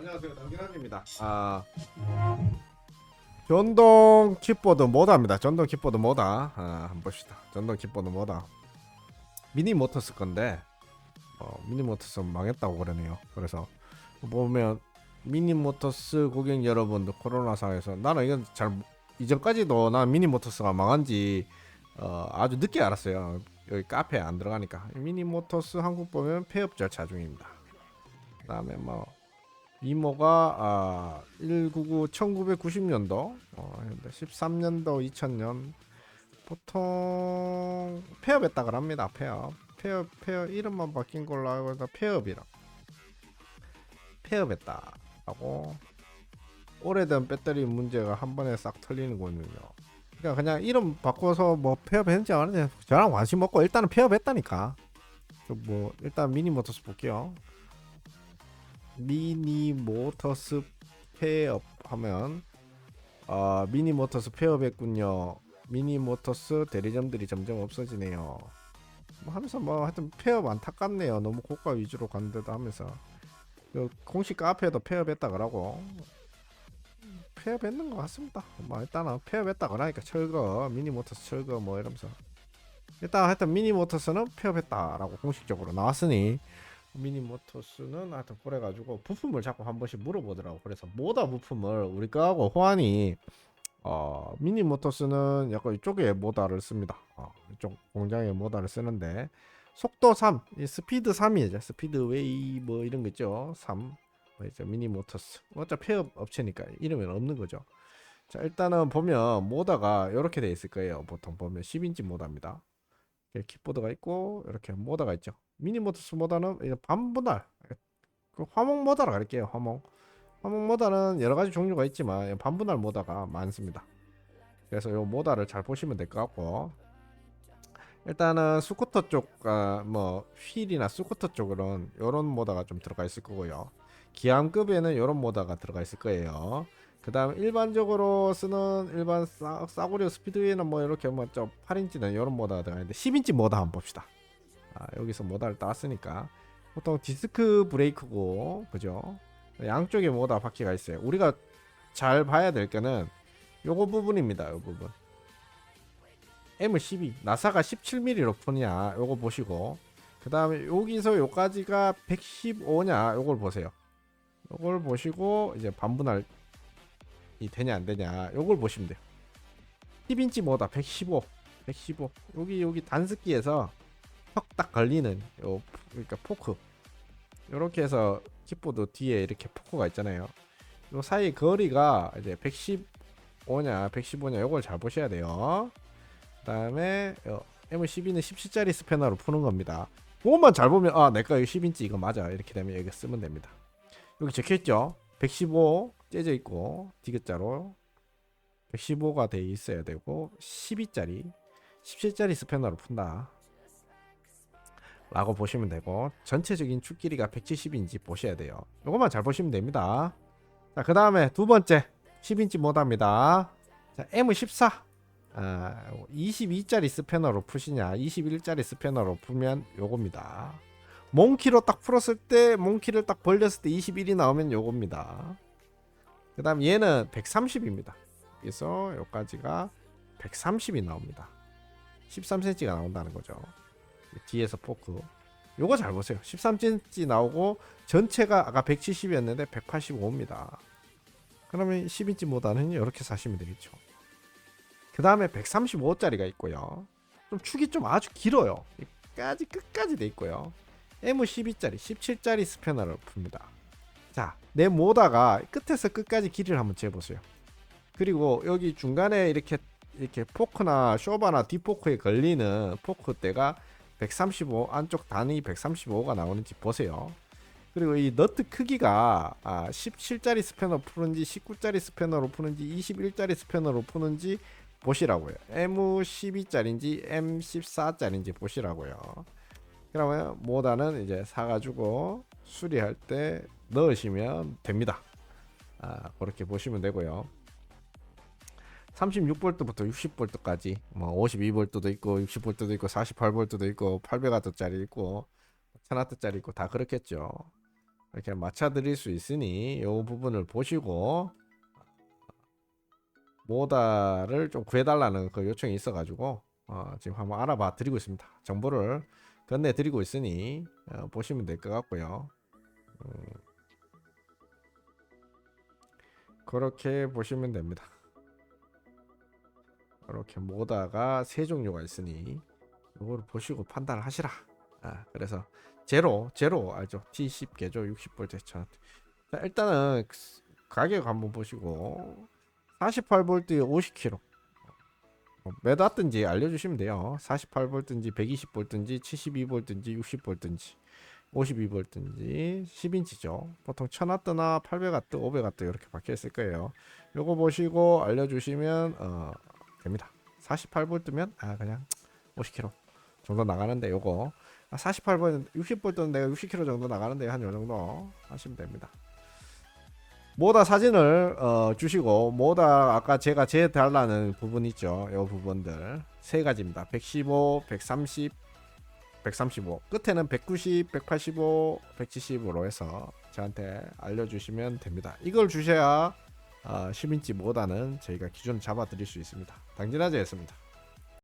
안녕하세요 당진환입니다. 아 전동 킥보드 모다입니다. 전동 킥보드 모다. 아, 한번 봅시다. 전동 킥보드 모다. 미니 모터스 건데 어, 미니 모터스 망했다고 그러네요. 그래서 보면 미니 모터스 고객 여러분들 코로나 상황에서 나는 이건 잘 모- 이전까지도 난 미니 모터스가 망한지 어, 아주 늦게 알았어요. 여기 카페에 안 들어가니까 미니 모터스 한국 보면 폐업 절차 중입니다. 그다음에 뭐 이모가 아, 199 1990년도 어, 13년도 2000년 보통 폐업했다 그럽니다. 폐업. 폐업 폐업 이름만 바뀐 걸로 알고 있다. 폐업이라. 폐업했다라고 오래된 배터리 문제가 한 번에 싹 털리는군요. 그러니까 그냥 이름 바꿔서 뭐 폐업했는지 안 했는지 저랑 관심 없고 일단은 폐업했다니까. 그뭐 일단 미니 모터스 볼게요. 미니 모터스 폐업 하면 아 미니 모터스 폐업했군요. 미니 모터스 대리점들이 점점 없어지네요. 뭐 하면서 뭐 하여튼 폐업 안타깝네요. 너무 고가 위주로 갔는데도 하면서 그 공식 카페에도 폐업했다 그러고 폐업했는 것 같습니다. 뭐 일단은 폐업했다 그러니까 철거 미니 모터스 철거 뭐 이러면서 일단 하여튼 미니 모터스는 폐업했다라고 공식적으로 나왔으니 미니 모터스는 하여튼 그래가지고 부품을 자꾸 한 번씩 물어보더라고. 그래서 모다 부품을 우리 거하고 호환이 어 미니 모터스는 약간 이쪽에 모다를 씁니다. 어, 이쪽 공장에 모다를 쓰는데 속도 3, 이 스피드 3이죠. 스피드 웨이 뭐 이런 거 있죠. 3. 뭐 이제 미니 모터스. 어차피 폐업 업체니까 이름은 없는 거죠. 자 일단은 보면 모다가 이렇게 돼 있을 거예요. 보통 보면 10인치 모다입니다. 키보드가 있고 이렇게 모다가 있죠. 미니 모터스 이제 반분할 그 화목 모다라 그럴게요. 화목. 화목 모다는 여러 가지 종류가 있지만 반분할 모다가 많습니다. 그래서 요 모다를 잘 보시면 될 것 같고 일단은 스쿠터 쪽, 아, 뭐 휠이나 스쿠터 쪽으로는 이런 모다가 좀 들어가 있을 거고요. 기암급에는 이런 모다가 들어가 있을 거예요. 그 다음 일반적으로 쓰는 일반 싸, 싸구려 스피드웨이는 뭐 이렇게 뭐좀 8인치는 이런 모다가 들어가는데 10인치 모다 한번 봅시다. 아, 여기서 모다를 땄으니까 보통 디스크 브레이크고 그죠? 양쪽에 모다 바퀴가 있어요. 우리가 잘 봐야 될 거는 요거 부분입니다. 요 부분. M12 나사가 17mm로 푸냐 요거 보시고 그 다음에 여기서 요까지가 115냐 요걸 보세요. 요걸 보시고 이제 반분할 이 되냐 안 되냐 요걸 보시면 돼요. 10인치 모다 115 115 여기 여기 단습기에서 턱 딱 걸리는 요 그러니까 포크 요렇게 해서 킥보드 뒤에 이렇게 포크가 있잖아요. 요 사이 거리가 이제 115냐 115냐 요걸 잘 보셔야 돼요. 그 다음에 어, M12는 17짜리 스패너로 푸는 겁니다. 그것만 잘 보면 아 내가 이거 10인치 이거 맞아 이렇게 되면 여기 쓰면 됩니다. 여기 적혀 있죠. 115 째져 있고 디귿자로 115가 돼 있어야 되고 12짜리 17짜리 스패너로 푼다. 라고 보시면 되고 전체적인 축 길이가 170인지 보셔야 돼요. 이것만 잘 보시면 됩니다. 자, 그 다음에 두 번째 10인치 모다입니다. 자, M14 아, 22짜리 스패너로 푸시냐 21짜리 스패너로 풀면 요겁니다. 몽키로 딱 풀었을 때 몽키를 딱 벌렸을 때 21이 나오면 요겁니다. 그 다음 얘는 130입니다. 그래서 요까지가 130이 나옵니다. 13cm가 나온다는 거죠. 뒤에서 포크. 요거 잘 보세요. 13cm 나오고 전체가 아까 170이었는데 185입니다. 그러면 10인치 모다는 이렇게 사시면 되겠죠. 그 다음에 135짜리가 있고요. 좀 축이 좀 아주 길어요. 끝까지 끝까지 돼 있고요. M12짜리, 17짜리 스패너를 풉니다. 자, 내 모다가 끝에서 끝까지 길이를 한번 재보세요. 그리고 여기 중간에 이렇게 이렇게 포크나 쇼바나 뒷포크에 걸리는 포크 대가 135 안쪽 단위 135가 나오는지 보세요. 그리고 이 너트 크기가 아, 17짜리 스패너 푸는지 19짜리 스패너로 푸는지 21짜리 스패너로 푸는지 보시라고요. M12짜리인지 M14짜리인지 보시라고요. 그러면 모다는 이제 사가지고 수리할 때 넣으시면 됩니다. 아, 그렇게 보시면 되고요. 36V부터 60V까지 뭐 52V도 있고 60V도 있고 48V도 있고 800W짜리 있고 1000W짜리 있고 다 그렇겠죠. 이렇게 맞춰 드릴 수 있으니 이 부분을 보시고 모다를 좀 구해달라는 그 요청이 있어가지고 어, 지금 한번 알아봐 드리고 있습니다. 정보를 건네 드리고 있으니 어, 보시면 될 것 같고요. 음, 그렇게 보시면 됩니다. 이렇게 모다가 세 종류가 있으니 이거를 보시고 판단을 하시라. 아, 그래서 제로 제로 알죠? T10 개조 60V 천. 자, 일단은 가격 한번 보시고 48V 50kg 뭐 매닿든지 알려주시면 돼요. 48V든지 120V든지 72V든지 60V든지 52V든지 10인치죠. 보통 1000W나 800W, 500W 이렇게 박혀 있을 거예요. 요거 보시고 알려주시면 어, 됩니다. 48V면 아 그냥 50kg 정도 나가는데 요거 48V, 60V는 내가 60kg 정도 나가는데 한 요 정도 하시면 됩니다. 모다 사진을 어, 주시고 모다 아까 제가 재 달라는 부분 있죠. 요 부분들 세 가지입니다. 115, 130, 135 끝에는 190, 185, 170으로 해서 저한테 알려주시면 됩니다. 이걸 주셔야 어, 10인치 모다는 저희가 기준 잡아 드릴 수 있습니다. 당진아재였습니다.